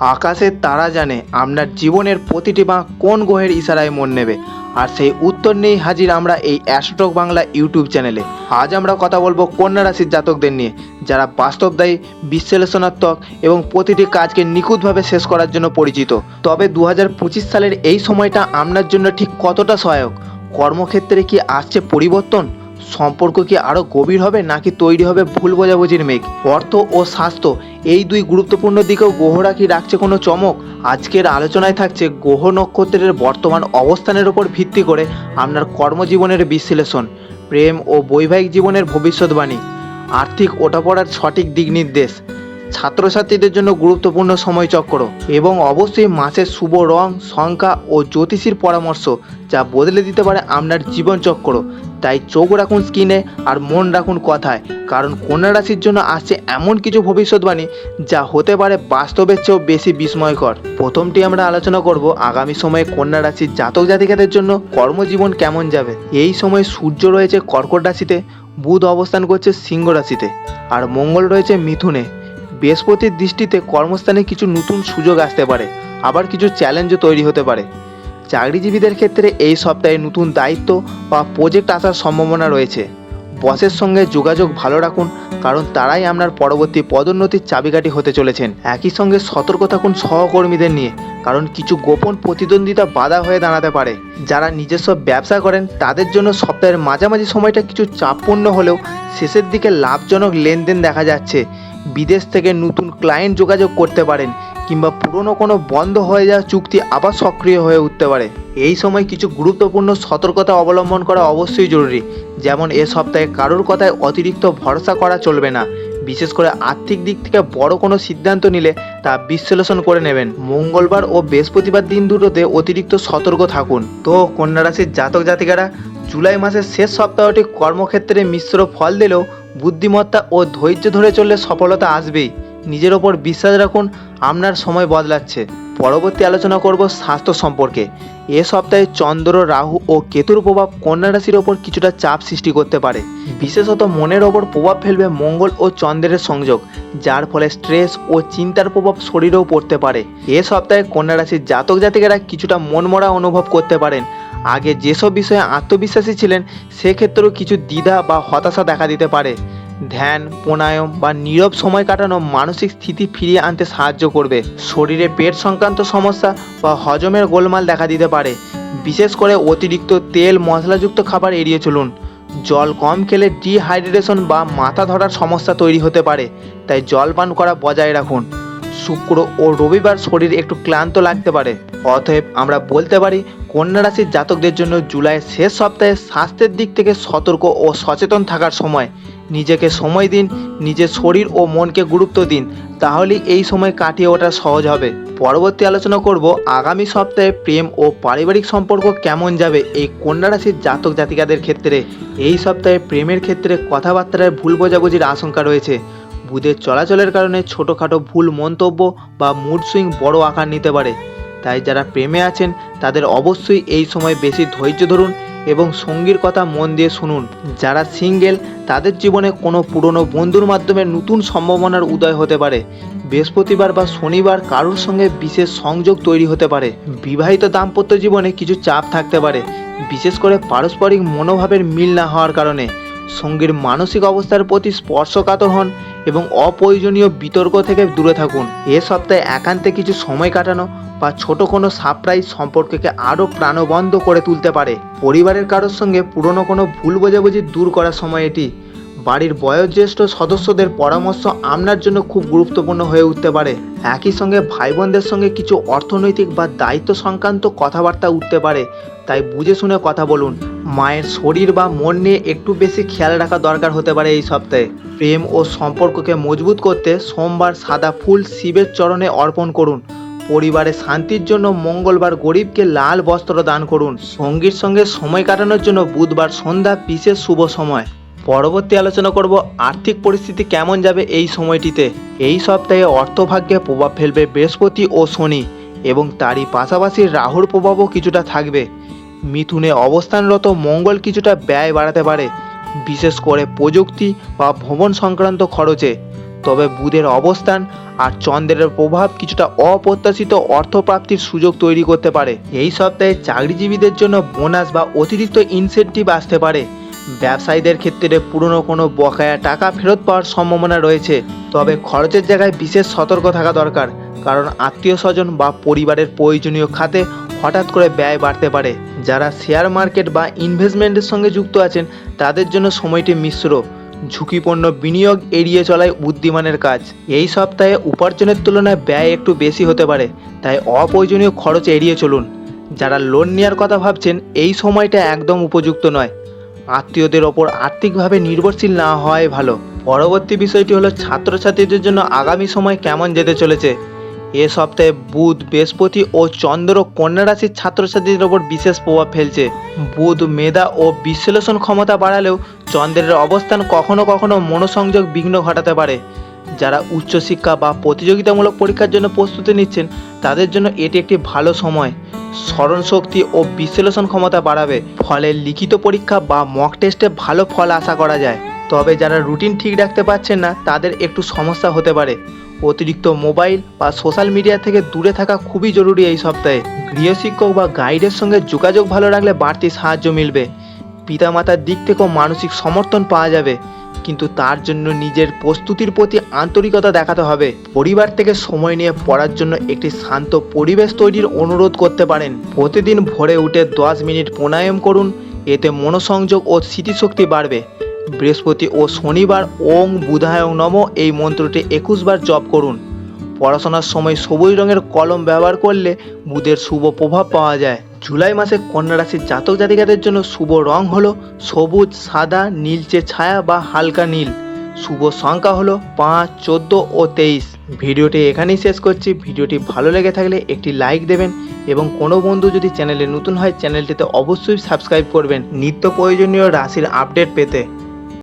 আকাশের তারা জানে আপনার জীবনের প্রতিটি বাঁক কোন গ্রহের ইশারায় মন নেবে। আর সেই উত্তর নেই হাজির আমরা এই অ্যাস্ট্রক বাংলা ইউটিউব চ্যানেলে। আজ আমরা কথা বলব কন্যা রাশির জাতকদের নিয়ে, যারা বাস্তবদায়ী, বিশ্লেষণাত্মক এবং প্রতিটি কাজকে নিখুঁতভাবে শেষ করার জন্য পরিচিত। তবে দু হাজার পঁচিশ সালের এই সময়টা আপনার জন্য ঠিক কতটা সহায়ক? কর্মক্ষেত্রে কি আসছে পরিবর্তন? সম্পর্ক কি আরও গভীর হবে নাকি তৈরি হবে ভুল বোঝাবুঝির মেঘ? অর্থ ও স্বাস্থ্য, এই দুই গুরুত্বপূর্ণ দিকেও গ্রহরা কি রাখছে কোনো চমক? আজকের আলোচনায় থাকছে গ্রহ নক্ষত্রের বর্তমান অবস্থানের ওপর ভিত্তি করে আপনার কর্মজীবনের বিশ্লেষণ, প্রেম ও বৈবাহিক জীবনের ভবিষ্যৎবাণী, আর্থিক ওঠাপড়ার সঠিক দিক নির্দেশ ছাত্রছাত্রীদের জন্য গুরুত্বপূর্ণ সময়চক্র এবং অবশ্যই মাসের শুভ রং, সংখ্যা ও জ্যোতিষীর পরামর্শ যা বদলে দিতে পারে আপনার জীবনচক্র। তাই চোখ রাখুন স্কিনে আর মন রাখুন কথায়, কারণ কন্যা রাশির জন্য আসছে এমন কিছু ভবিষ্যৎবাণী যা হতে পারে বাস্তবের চেয়েও বেশি বিস্ময়কর। প্রথমটি আমরা আলোচনা করব আগামী সময়ে কন্যা রাশির জাতক জাতিকাদের জন্য কর্মজীবন কেমন যাবে। এই সময় সূর্য রয়েছে কর্কট রাশিতে, বুধ অবস্থান করছে সিংহ রাশিতে, আর মঙ্গল রয়েছে মিথুনে। বৃহস্পতির দৃষ্টিতে কর্মস্থানে কিছু নতুন সুযোগ আসতে পারে, আবার কিছু চ্যালেঞ্জও তৈরি হতে পারে। চাকরিজীবীদের ক্ষেত্রে এই সপ্তাহে নতুন দায়িত্ব বা প্রজেক্ট আসার সম্ভাবনা রয়েছে। বসের সঙ্গে যোগাযোগ ভালো রাখুন, কারণ তারাই আপনার পরবর্তী পদোন্নতির চাবিকাঠি হতে চলেছেন। একই সঙ্গে সতর্ক থাকুন সহকর্মীদের নিয়ে, কারণ কিছু গোপন প্রতিদ্বন্দ্বিতা বাধা হয়ে দাঁড়াতে পারে। যারা নিজস্ব ব্যবসা করেন, তাদের জন্য সপ্তাহের মাঝামাঝি সময়টা কিছু চাপপূর্ণ হলেও শেষের দিকে লাভজনক লেনদেন দেখা যাচ্ছে। বিদেশ থেকে নতুন ক্লায়েন্ট যোগাযোগ করতে পারেন কিংবা পুরনো কোনো বন্ধ হয়ে যাওয়া চুক্তি আবার সক্রিয় হয়ে উঠতে পারে। এই সময় কিছু গুরুত্বপূর্ণ সতর্কতা অবলম্বন করা অবশ্যই জরুরি, যেমন এ সপ্তাহে কারোর কথায় অতিরিক্ত ভরসা করা চলবে না। বিশেষ করে আর্থিক দিক থেকে বড় কোনো সিদ্ধান্ত নিলে তা বিশ্লেষণ করে নেবেন। মঙ্গলবার ও বৃহস্পতিবার দিন দুটোতে অতিরিক্ত সতর্ক থাকুন। তো, কন্যা রাশির জাতক জাতিকারা, জুলাই মাসের শেষ সপ্তাহটি কর্মক্ষেত্রে মিশ্র ফল দিলেও বুদ্ধিমত্তা ও ধৈর্য ধরে চললে সফলতা আসবেই। নিজের ওপর বিশ্বাস রাখুন, আপনার সময় বদলাচ্ছে। পরবর্তী আলোচনা করব স্বাস্থ্য সম্পর্কে। এ সপ্তাহে চন্দ্র, রাহু ও কেতুর প্রভাব কন্যা রাশির ওপর কিছুটা চাপ সৃষ্টি করতে পারে। বিশেষত মনের ওপর প্রভাব ফেলবে মঙ্গল ও চন্দ্রের সংযোগ, যার ফলে স্ট্রেস ও চিন্তার প্রভাব শরীরেও পড়তে পারে। এ সপ্তাহে কন্যা রাশির জাতক জাতিকেরা কিছুটা মনমরা অনুভব করতে পারেন। আগে যেসব বিষয়ে আত্মবিশ্বাসী ছিলেন, সেক্ষেত্রেও কিছু দ্বিধা বা হতাশা দেখা দিতে পারে। ধ্যান, প্রাণায়াম বা নীরব সময় কাটানো মানসিক স্থিতি ফিরিয়ে আনতে সাহায্য করবে। শরীরে পেট সংক্রান্ত সমস্যা বা হজমের গোলমাল দেখা দিতে পারে। বিশেষ করে অতিরিক্ত তেল, মশলাযুক্ত খাবার এড়িয়ে চলুন। জল কম খেলে ডিহাইড্রেশন বা মাথা ধরার সমস্যা তৈরি হতে পারে, তাই জল পান করা বজায় রাখুন। শুক্র ও রবিবার শরীর একটু ক্লান্ত লাগতে পারে। অতএব আমরা বলতে পারি, কন্যা রাশির জাতকদের জন্য জুলাইয়ের শেষ সপ্তাহে স্বাস্থ্যের দিক থেকে সতর্ক ও সচেতন থাকার সময়। নিজেকে সময় দিন, নিজের শরীর ও মনকে গুরুত্ব দিন, তাহলেই এই সময় কাটিয়ে ওঠা সহজ হবে। পরবর্তী আলোচনা করব, আগামী সপ্তাহে প্রেম ও পারিবারিক সম্পর্ক কেমন যাবে এই কন্যা রাশির জাতক জাতিকাদের ক্ষেত্রে? এই সপ্তাহে প্রেমের ক্ষেত্রে কথাবার্তায় ভুল বোঝাবুঝির আশঙ্কা রয়েছে। বুধের চলাচলের কারণে ছোটোখাটো ভুল মন্তব্য বা মুড সুইং বড় আকার নিতে পারে। তাই যারা প্রেমে আছেন, তাদের অবশ্যই এই সময় বেশি ধৈর্য ধরুন এবং সঙ্গীর কথা মন দিয়ে শুনুন। যারা সিঙ্গেল, তাদের জীবনে কোনো পুরনো বন্ধুর মাধ্যমে নতুন সম্ভাবনার উদয় হতে পারে। বৃহস্পতিবার বা শনিবার কারোর সঙ্গে বিশেষ সংযোগ তৈরি হতে পারে। বিবাহিত দাম্পত্য জীবনে কিছু চাপ থাকতে পারে, বিশেষ করে পারস্পরিক মনোভাবের মিল না হওয়ার কারণে। সঙ্গীর মানসিক অবস্থার প্রতি স্পর্শকাতর হন এবং অপ্রয়োজনীয় বিতর্ক থেকে দূরে থাকুন। এ সপ্তাহে একান্তে কিছু সময় কাটানো বা ছোট কোনো সারপ্রাইজ সম্পর্ককে আরও প্রাণবন্ত করে তুলতে পারে। পরিবারের কারোর সঙ্গে পুরনো কোনো ভুল বোঝাবুঝি দূর করার সময় এটি। বাড়ির বয়োজ্যেষ্ঠ সদস্যদের পরামর্শ আপনার জন্য খুব গুরুত্বপূর্ণ হয়ে উঠতে পারে। একই সঙ্গে ভাই বোনদের সঙ্গে কিছু অর্থনৈতিক বা দায়িত্ব সংক্রান্ত কথাবার্তা উঠতে পারে। তাই বুঝে শুনে কথা বলুন। মায়ের শরীর বা মন নিয়ে একটু বেশি খেয়াল রাখা দরকার হতে পারে এই সপ্তাহে। প্রেম ও সম্পর্ককে মজবুত করতে সোমবার সাদা ফুল শিবের চরণে অর্পণ করুন। পরিবারে শান্তির জন্য মঙ্গলবার গরিবকে লাল বস্ত্র দান করুন। সঙ্গীর সঙ্গে সময় কাটানোর জন্য বুধবার সন্ধ্যা বিশেষ শুভ সময়। পরবর্তী আলোচনা করব আর্থিক পরিস্থিতি কেমন যাবে এই সময়টিতে। এই সপ্তাহে অর্থভাগ্যে প্রভাব ফেলবে বৃহস্পতি ও শনি এবং তারই পাশাপাশি রাহুর প্রভাবও কিছুটা থাকবে। মিথুনে অবস্থানরত মঙ্গল কিছুটা ব্যয় বাড়াতে পারে, বিশেষ করে প্রযুক্তি বা ভ্রমণ সংক্রান্ত খরচে। তবে বুধের অবস্থান আর চন্দ্রের প্রভাব কিছুটা অপ্রত্যাশিত অর্থপ্রাপ্তির সুযোগ তৈরি করতে পারে। এই সপ্তাহে চাকরিজীবীদের জন্য বোনাস বা অতিরিক্ত ইনসেন্টিভ আসতে পারে। ব্যবসায়ীদের ক্ষেত্রে পুরনো কোনো বকেয়া টাকা ফেরত পাওয়ার সম্ভাবনা রয়েছে। তবে খরচের জায়গায় বিশেষ সতর্ক থাকা দরকার, কারণ আত্মীয় স্বজন বা পরিবারের প্রয়োজনীয় খাতে হঠাৎ করে ব্যয় বাড়তে পারে। যারা শেয়ার মার্কেট বা ইনভেস্টমেন্টের সঙ্গে যুক্ত আছেন, তাদের জন্য সময়টি মিশ্র, ঝুঁকিপূর্ণ বিনিয়োগ এড়িয়ে চলাই বুদ্ধিমানের কাজ। এই সপ্তাহে উপার্জনের তুলনায় ব্যয় একটু বেশি হতে পারে, তাই অপ্রয়োজনীয় খরচ এড়িয়ে চলুন। যারা লোন নেওয়ার কথা ভাবছেন, এই সময়টা একদম উপযুক্ত নয়। আত্মীয়দের ওপর আর্থিকভাবে নির্ভরশীল না হওয়াই ভালো। পরবর্তী বিষয়টি হলো ছাত্রছাত্রীদের জন্য আগামী সময় কেমন যেতে চলেছে। এ সপ্তাহে বুধ, বৃহস্পতি ও চন্দ্র কন্যা রাশির ছাত্রছাত্রীদের ওপর বিশেষ প্রভাব ফেলছে। বুধ মেধা ও বিশ্লেষণ ক্ষমতা বাড়ালেও চন্দ্রের অবস্থান কখনো কখনো মনোসংযোগ বিঘ্ন ঘটাতে পারে। যারা উচ্চশিক্ষা বা প্রতিযোগিতামূলক পরীক্ষার জন্য প্রস্তুতি নিচ্ছেন, তাদের জন্য এটি একটি ভালো সময়। স্মরণ শক্তি ও বিশ্লেষণ ক্ষমতা বাড়াবে। ফলে লিখিত পরীক্ষা বা মক টেস্টে ভালো ফল আশা করা যায়। তবে যারা রুটিন ঠিক রাখতে পারছেন না, তাদের একটু সমস্যা হতে পারে। অতিরিক্ত মোবাইল বা সোশ্যাল মিডিয়া থেকে দূরে থাকা খুবই জরুরি এই সপ্তাহে। গৃহশিক্ষক বা গাইডের সঙ্গে যোগাযোগ ভালো রাখলে বাড়তি সাহায্য মিলবে। পিতামাতার দিক থেকেও মানসিক সমর্থন পাওয়া যাবে। কিন্তু তার জন্য নিজের প্রস্তুতির প্রতি আন্তরিকতা দেখাতে হবে। পরিবার থেকে সময় নিয়ে পড়ার জন্য একটি শান্ত পরিবেশ তৈরির অনুরোধ করতে পারেন। প্রতিদিন ভোরে উঠে দশ মিনিট প্রাণায়াম করুন, এতে মনোসংযোগ ও স্মৃতিশক্তি বাড়বে। বৃহস্পতি ও শনিবার ওং বুধায়ং নম এই মন্ত্রটি একুশ বার জপ করুন। পড়াশোনার সময় সবুজ রঙের কলম ব্যবহার করলে বুধের শুভ প্রভাব পাওয়া যায়। জুলাই মাসে কন্যা রাশির জাতক জাতিকাদের জন্য শুভ রং হলো সবুজ, সাদা, নীলচে ছায়া বা হালকা নীল। শুভ সংখ্যা হলো পাঁচ, চোদ্দ ও তেইশ। ভিডিওটি এখানেই শেষ করছি। ভিডিওটি ভালো লেগে থাকলে একটি লাইক দেবেন এবং কোনো বন্ধু যদি চ্যানেলে নতুন হয়, চ্যানেলটিতে অবশ্যই সাবস্ক্রাইব করবেন। নিত্য প্রয়োজনীয় রাশির আপডেট পেতে।